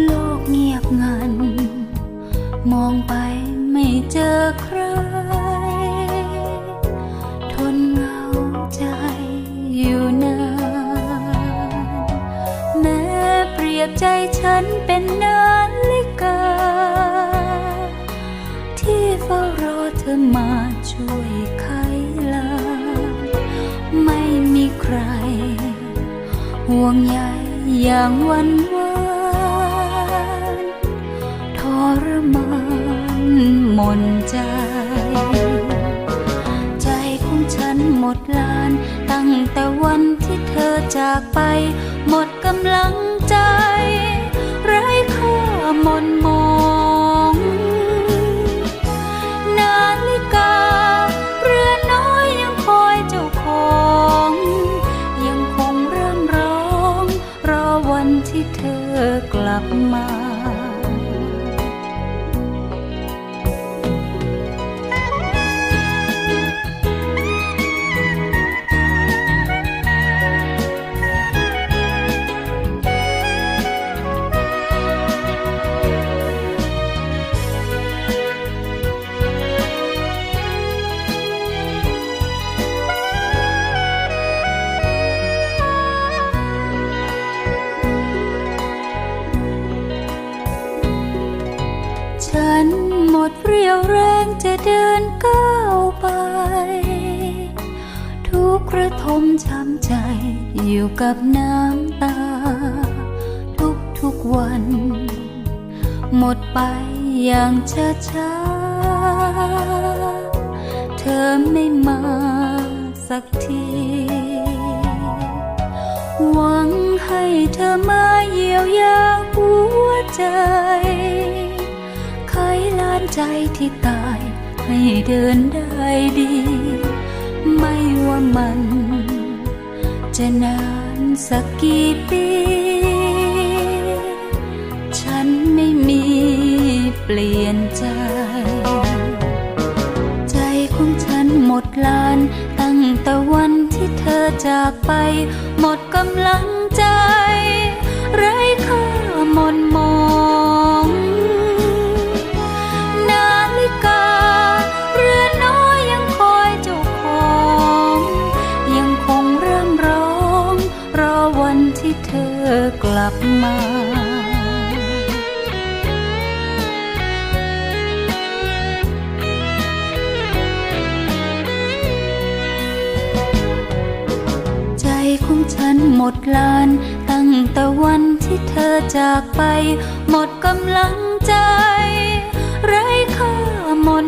โลกเงียบงัน มองไปไม่เจอใคร ทนเหงาใจอยู่นานแม้เปรียบใจฉันเป็นนาฬิกา ที่เฝ้ารอเธอมาช่วยไขลาไม่มีใคร ห่วงใยอย่างวันว รมานหมนใจ ใจของฉันหมดลาน ตั้งแต่วันที่เธอจากไป หมดกำลังใจ ไร้ค่าหมนมองนาฬิกา เรือนน้อยยังคอยเจ้าของ ยังคงเริ่มร้อง รอวันที่เธอกลับมา ฉันหมดเรี่ยวแรงจะเดินก้าวไป ทุกระทมช้ำใจอยู่กับน้ำตา ทุกทุกวัน หมดไปอย่างช้าช้าเธอไม่มาสักที หวังให้เธอมาเยียวยาหัวใจ ใจที่ตายให้เดินได้ดี ไม่ว่ามัน จะนานสักกี่ปี ฉันไม่มีเปลี่ยนใจ ใจของฉันหมดลาน ตั้งแต่วันที่เธอจากไป หมดกำลังใจ มาใจของฉันหมดลาน ตั้งแต่วันที่เธอจากไป หมดกำลังใจ ไร้ค่าหมด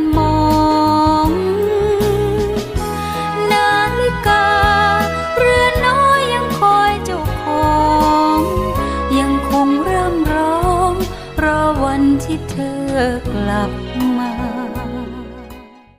เธอกลับ